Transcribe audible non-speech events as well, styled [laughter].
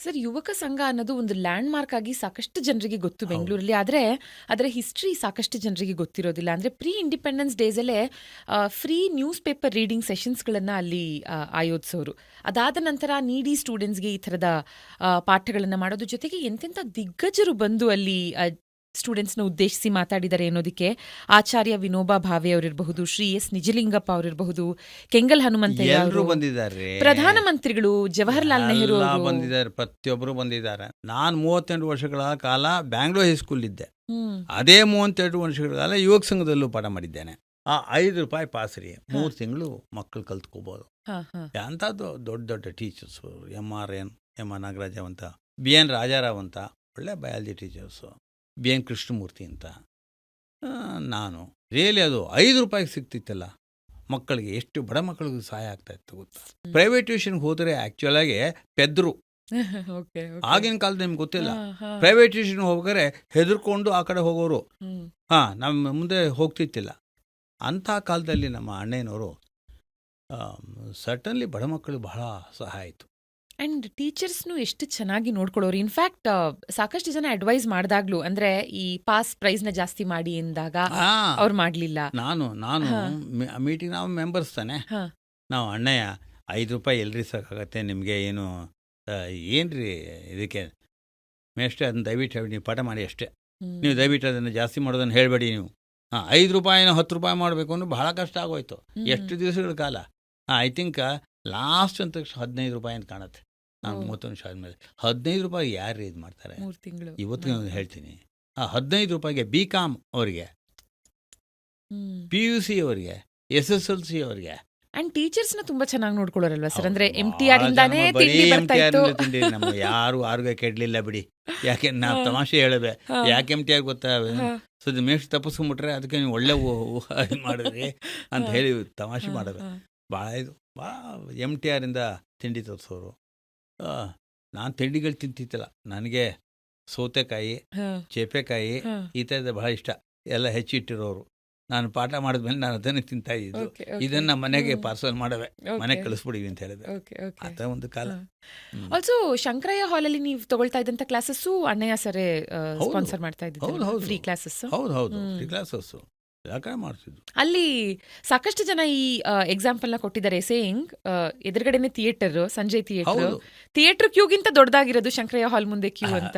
Sir ಯುವಕ ಸಂಘ ಅನ್ನೋದು ಒಂದು ಲ್ಯಾಂಡ್ ಮಾರ್ಕ್ ಆಗಿ ಸಾಕಷ್ಟು ಜನರಿಗೆ ಗೊತ್ತು ಬೆಂಗಳೂರಲ್ಲಿ. ಆದ್ರೆ ಅದರ ಹಿಸ್ಟ್ರಿ ಸಾಕಷ್ಟು ಜನರಿಗೆ ಗೊತ್ತಿರೋದಿಲ್ಲ. ಅಂದ್ರೆ pre independence ಡೇಸಲ್ಲೇ free news paper reading sessions ಗಳನ್ನ ಅಲ್ಲಿ ಆಯೋಜಿಸೋರು ಅದಾದ ನಂತರ ನೀಡಿ ಸ್ಟೂಡೆಂಟ್ಸ್ಗೆ ಈ ತರದ ಪಾಠಗಳನ್ನು ಮಾಡೋದು ಮಾಡೋದ್ರ ಜೊತೆಗೆ ಎಂತೆಂಥ ದಿಗ್ಗಜರು ಬಂದು ಅಲ್ಲಿ ಸ್ಟೂಡೆಂಟ್ಸ್ನ ಉದ್ದೇಶಿಸಿ ಮಾತಾಡಿದ್ದಾರೆ ಅನ್ನೋದಕ್ಕೆ ಆಚಾರ್ಯ ವಿನೋಬಾ ಭಾವೆ ಅವರಿರಬಹುದು ಶ್ರೀ ಎಸ್ ನಿಜಲಿಂಗಪ್ಪ ಅವರಿರಬಹುದು ಕೆಂಗಲ್ ಹನುಮಂತಯ್ಯ ಎಲ್ಲರೂ ಬಂದಿದ್ದಾರೆ. ಪ್ರಧಾನಮಂತ್ರಿಗಳು ಜವಾಹರ್ಲಾಲ್ ನೆಹರು ಎಲ್ಲ ಅವರು. ಬಂದಿದ್ದಾರೆ ಪ್ರತಿಯೊಬ್ಬರು ಬಂದಿದ್ದಾರೆ. ನಾನು ಮೂವತ್ತೆಂಟು ವರ್ಷಗಳ ಕಾಲ ಬ್ಯಾಂಗ್ಳೂರ್ ಹೈಸ್ಕೂಲ್ ಇದ್ದೆ. ಹ್ಮ್. ಅದೇ ಮೂವತ್ತೆಂಟು ವರ್ಷಗಳ ಕಾಲ ಯುವಕ ಸಂಘದಲ್ಲೂ ಪಾಠ ಮಾಡಿದ್ದೇನೆ. ಆ ಐದು ರೂಪಾಯಿ ಪಾಸ್ ರೀ ಮೂರು ತಿಂಗಳು ಮಕ್ಕಳು ಕಲ್ತ್ಕೋಬೋದು. ಹಾ ಹಾ. ಅಂಥದ್ದು ದೊಡ್ಡ ದೊಡ್ಡ teachers M R N M R Nagaraja ಅಂತ ಬಿ ಎನ್ ರಾಜಾರಾವ್ ಅಂತ ಒಳ್ಳೆ biology teachers. B N Krishnamurthy ಅಂತ. ನಾನು. ರಿಯಲಿ ಅದು ಐದು ರೂಪಾಯಿಗೆ ಸಿಗ್ತಿತ್ತಲ್ಲ. ಮಕ್ಕಳಿಗೆ ಎಷ್ಟು ಬಡ ಮಕ್ಕಳಿಗೂ ಸಹಾಯ ಆಗ್ತಾ ಇತ್ತು ಗೊತ್ತಾ? ಪ್ರೈವೇಟ್ ಟ್ಯೂಷನ್ಗೆ ಹೋದರೆ ಆ್ಯಕ್ಚುಲಾಗಿ ಪೆದ್ರು. [laughs] ಆಗಿನ ಕಾಲದ ನಿಮ್ಗೆ ಗೊತ್ತಿಲ್ಲ. ಪ್ರೈವೇಟ್ ಟ್ಯೂಷನ್ ಹೋಗ್ರೆ ಹೆದರ್ಕೊಂಡು ಆ ಕಡೆ ಹೋಗೋರು. ಹಾಂ ನಮ್ಮ ಮುಂದೆ ಹೋಗ್ತಿತ್ತಿಲ್ಲ. ಅಂಥ ಕಾಲದಲ್ಲಿ ನಮ್ಮ ಅಣ್ಣನವರು ಸಟನ್ಲಿ ಬಡ ಮಕ್ಕಳಿಗೆ ಬಹಳ ಸಹಾಯ ಆಯಿತು. ಅಂಡ್ ಟೀಚರ್ಸ್ನು ಎಷ್ಟು ಚೆನ್ನಾಗಿ ನೋಡ್ಕೊಳ್ಳೋರು ಇನ್ಫ್ಯಾಕ್ಟ್ ಸಾಕಷ್ಟು ಜನ ಅಡ್ವೈಸ್ ಮಾಡಿದಾಗ್ಲೂ ಅಂದ್ರೆ ಈ ಪಾಸ್ ಪ್ರೈಸ್ನ ಜಾಸ್ತಿ ಮಾಡಿ ಎಂದಾಗ ಅವ್ರು ಮಾಡ್ಲಿಲ್ಲ. ನಾನು ನಾನು ಮೀಟಿಂಗ್ ನಾವು ಮೆಂಬರ್ಸ್ ತಾನೆ. ನಾವು ಅಣ್ಣಯ್ಯ ಐದು ರೂಪಾಯಿ ಎಲ್ರಿ ಸಾಕಾಗತ್ತೆ ನಿಮಗೆ ಏನು ಏನ್ರಿ ಇದಕ್ಕೆ? ಮೇಷ್ಟೇ ಅದನ್ನ ದಯವಿಟ್ಟು ಹೇಳಿ ನೀವು ಪಾಠ ಮಾಡಿ ಅಷ್ಟೇ. ನೀವು ದಯವಿಟ್ಟು ಅದನ್ನು ಜಾಸ್ತಿ ಮಾಡೋದನ್ನು ಹೇಳಬೇಡಿ ನೀವು. ಹಾಂ ಐದು ರೂಪಾಯಿನ ಹತ್ತು ರೂಪಾಯಿ ಮಾಡಬೇಕು ಅಂದ್ರೆ ಬಹಳ ಕಷ್ಟ ಆಗೋಯ್ತು. ಎಷ್ಟು ದಿವಸಗಳ ಕಾಲ? ಹಾಂ ಐ ಥಿಂಕ್ ಲಾಸ್ಟ್ ಅಂತ ಹದಿನೈದು ರೂಪಾಯಿ ಅಂತ ಕಾಣುತ್ತೆ. ನಾನು. ಮೂವತ್ತೊಂದು ವರ್ಷ ಆದಮೇಲೆ ಹದಿನೈದು ರೂಪಾಯಿ ಯಾರು ಇದು ಮಾಡ್ತಾರೆ? ಮೂರು ತಿಂಗಳು. ಇವತ್ತು ನಾನು ಹೇಳ್ತೀನಿ. ಆ ಹದಿನೈದು ರೂಪಾಯಿಗೆ ಬಿ ಕಾಮ್ ಅವರಿಗೆ ಪಿ ಯು ಸಿ ಅವರಿಗೆ ಎಸ್ ಎಸ್ ಎಲ್ ಸಿ ಅವರಿಗೆ. ಅಂಡ್ ಟೀಚರ್ಸ್ನ ತುಂಬಾ ಚೆನ್ನಾಗಿ ನೋಡ್ಕೊಳ್ಳೋರಲ್ವಾ ಸರ್? ಅಂದ್ರೆ ಎಂ ಟಿ ಆರ್ ಇಂದಾನೇ ತಿಂಡಿ ಬರ್ತಾ ಇತ್ತು. ನಮ್ಮ [laughs] ಯಾರು ಆರೋಗ್ಯ ಕೆಡ್ಲಿಲ್ಲ ಬಿಡಿ. ಯಾಕೆ ನಾ ತಮಾಷೆ ಹೇಳಿದೆ. ಯಾಕೆ ಎಂ ಟಿ ಆರ್ ಗೊತ್ತಾ. ಸೊ ಮೇಷ್ ತಪ್ಪಿಸ್ಕೊಂಡ್ಬಿಟ್ರೆ ಅದಕ್ಕೆ ನೀವು ಒಳ್ಳೆ ಮಾಡಿದ್ರಿ ಅಂತ ಹೇಳಿ ತಮಾಷೆ ಮಾಡಿದ್ರೆ ಮಾಡೋದು. ಭಾಳ ಇದು ಭಾಳ ಎಂ ಟಿ ಇಂದ ತಿಂಡಿ ತೋರಿಸೋರು ನಾನು ತಿಂಡಿಗಳು ತಿಂತಿದ್ದಿಲ್ಲ ನನಗೆ ಸೌತೆಕಾಯಿ ಚೇಪೆಕಾಯಿ. ಈ ಥರದ ಬಹಳ ಇಷ್ಟ ಎಲ್ಲ ಹೆಚ್ಚಿಟ್ಟಿರೋರು ನಾನು ಪಾಠ ಮಾಡಿದ್ಮೇಲೆ ನಾನು ಅದನ್ನೇ ತಿಂತಾ ಇದ್ದು. ಇದನ್ನ ಮನೆಗೆ. ಪಾರ್ಸಲ್ ಮಾಡವೆ ಮನೆ ಮನೆಗೆ ಕಳಿಸ್ಬಿಡಿವಿ ಅಂತ ಹೇಳಿದೆ. ಆತ ಒಂದು ಕಾಲ. ಆಲ್ಸೋ ಶಂಕರಯ್ಯ ಹಾಲಲ್ಲಿ ನೀವು ತಗೊಳ್ತಾ ಇದ್ದಂತ ಕ್ಲಾಸಸ್ಸು ಅಣ್ಣಯ್ಯ ಸರೇ ಸ್ಪಾನ್ಸರ್ ಮಾಡ್ತಾ ಹೌದು, ಇದ್ದಿದ್ದು ಹೌದು. ಫ್ರೀ ಕ್ಲಾಸಸ್ ಹೌದು ಹೌದು. ಫ್ರೀ ಕ್ಲಾಸಸ್ಸು ಅಲ್ಲಿ ಸಾಕಷ್ಟು ಜನ ಈ ಎಕ್ಸಾಂಪಲ್ನ ಕೊಟ್ಟಿದ್ದಾರೆ. ಸೇಯಿಂಗ್ ಎದುರುಗಡೆನೆ ಥಿಯೇಟರ್ ಸಂಜಯ್ ಥಿಯೇಟರ್ ಥಿಯೇಟರ್ ಕ್ಯೂಗಿಂತ ದೊಡ್ಡದಾಗಿರೋದು ಶಂಕರಯ್ಯ ಹಾಲ್ ಮುಂದೆ ಕ್ಯೂ ಅಂತ.